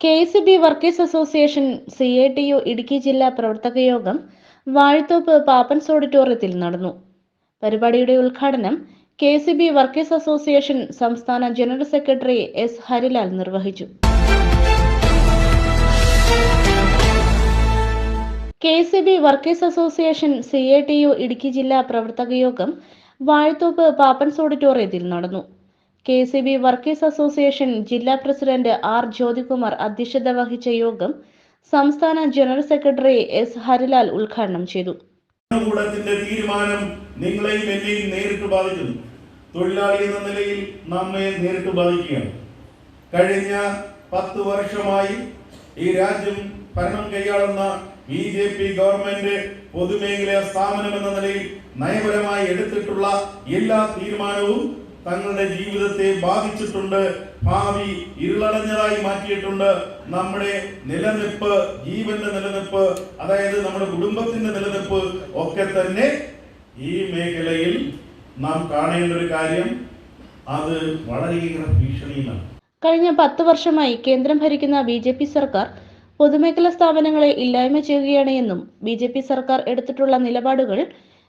K S B workers association C I T U Idukki ജില്ലാ പ്രവർത്തക യോഗം വാഴത്തോപ്പ് പാപ്പൻസ് ഓഡിറ്റോറിയത്തിൽ നടന്നു. പരിപാടിയുടെ ഉദ്ഘാടനം K C B workers association സംസ്ഥാന ജനറൽ സെക്രട്ടറി എസ് ഹരിലാൽ നിർവഹിച്ചു. K C B workers association C I T U Idukki ജില്ലാ പ്രവർത്തക യോഗം വാഴത്തോപ്പ് പാപ്പൻസ് ഓഡിറ്റോറിയത്തിൽ നടന്നു. K C B workers association ജില്ലാ പ്രസിഡന്റ് ആർ ജ്യോതികുമാർ അധ്യക്ഷത വഹിച്ച യോഗം സംസ്ഥാന ജനറൽ സെക്രട്ടറി എസ് ഹരിലാൽ ഉദ്ഘാടനം ചെയ്തു. തീരുമാനം നിങ്ങളെയും എന്നെയും നേരിട്ട് ബാധിക്കുന്നു. തൊഴിലാളി എന്ന നിലയിൽ നമ്മെ നേരിട്ട് ബാധിക്കുകയാണ്. കഴിഞ്ഞ പത്ത് വർഷമായി ഈ രാജ്യം ഭരണം കൈയാളുന്ന ബി ജെ പി ഗവൺമെന്റ് പൊതുമേഖലാ സ്ഥാപനം എന്ന നിലയിൽ നയപരമായി എടുത്തിട്ടുള്ള എല്ലാ തീരുമാനവും തങ്ങളുടെ ജീവിതത്തെ ബാധിച്ചിട്ടുണ്ട് ഭാവി ഇരുളടഞ്ഞതായി മാറ്റിയിട്ടുണ്ട്. നമ്മുടെ നിലനിൽപ്പ് ജീവന്റെ നിലനിൽപ്പ് അതായത് നമ്മുടെ കുടുംബത്തിന്റെ നിലനിൽപ്പ് ഒക്കെ തന്നെ ഈ മേഖലയിൽ നാം കാണേണ്ട ഒരു കാര്യം അത് വളരെയേറെ ഭീഷണിയിലാണ് കഴിഞ്ഞ പത്ത് വർഷമായി കേന്ദ്രം ഭരിക്കുന്ന ബി ജെ പി സർക്കാർ പൊതുമേഖലാ സ്ഥാപനങ്ങളെ ഇല്ലായ്മ ചെയ്യുകയാണ് എന്നും ബി ജെ പി സർക്കാർ എടുത്തിട്ടുള്ള നിലപാടുകൾ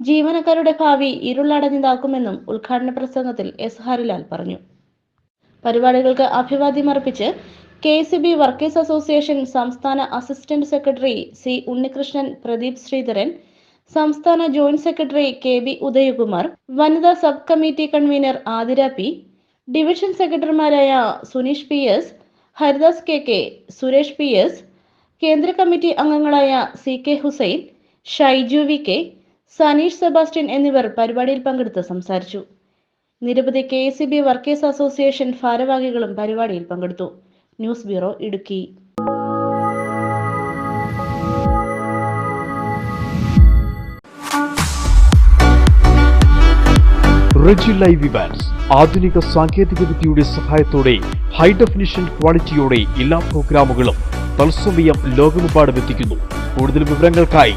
ജീവനക്കാരുടെ ഭാവി ഇരുളടഞ്ഞതാക്കുമെന്നും ഉദ്ഘാടന പ്രസംഗത്തിൽ എസ് ഹരിലാൽ പറഞ്ഞു. പരിപാടികൾക്ക് അഭിവാദ്യമർപ്പിച്ച് K C B workers association സംസ്ഥാന assistant secretary C Unnikrishnan Pradeep Sreedharan സംസ്ഥാന joint secretary K B Udayakumar വനിതാ sub committee convener Athira P division സെക്രട്ടറിമാരായ Suneesh P S Haridas K K Suresh P S കേന്ദ്ര committee അംഗങ്ങളായ C K Hussain Shaiju V K Saneesh Sebastian എന്നിവർ പരിപാടിയിൽ പങ്കെടുത്ത് സംസാരിച്ചു. നിരവധി K S B workers association ഭാരവാഹികളും പരിപാടിയിൽ പങ്കെടുത്തു. News bureau Idukki. Reji live Evans ആധുനിക സാങ്കേതികവിദ്യയുടെ സഹായത്തോടെ ഹൈ ഡെഫിനിഷൻ ക്വാളിറ്റിയോടെ എല്ലാ പ്രോഗ്രാമുകളും തത്സമയം ലോകമെമ്പാടും എത്തിക്കുന്നു. കൂടുതൽ വിവരങ്ങൾക്കായി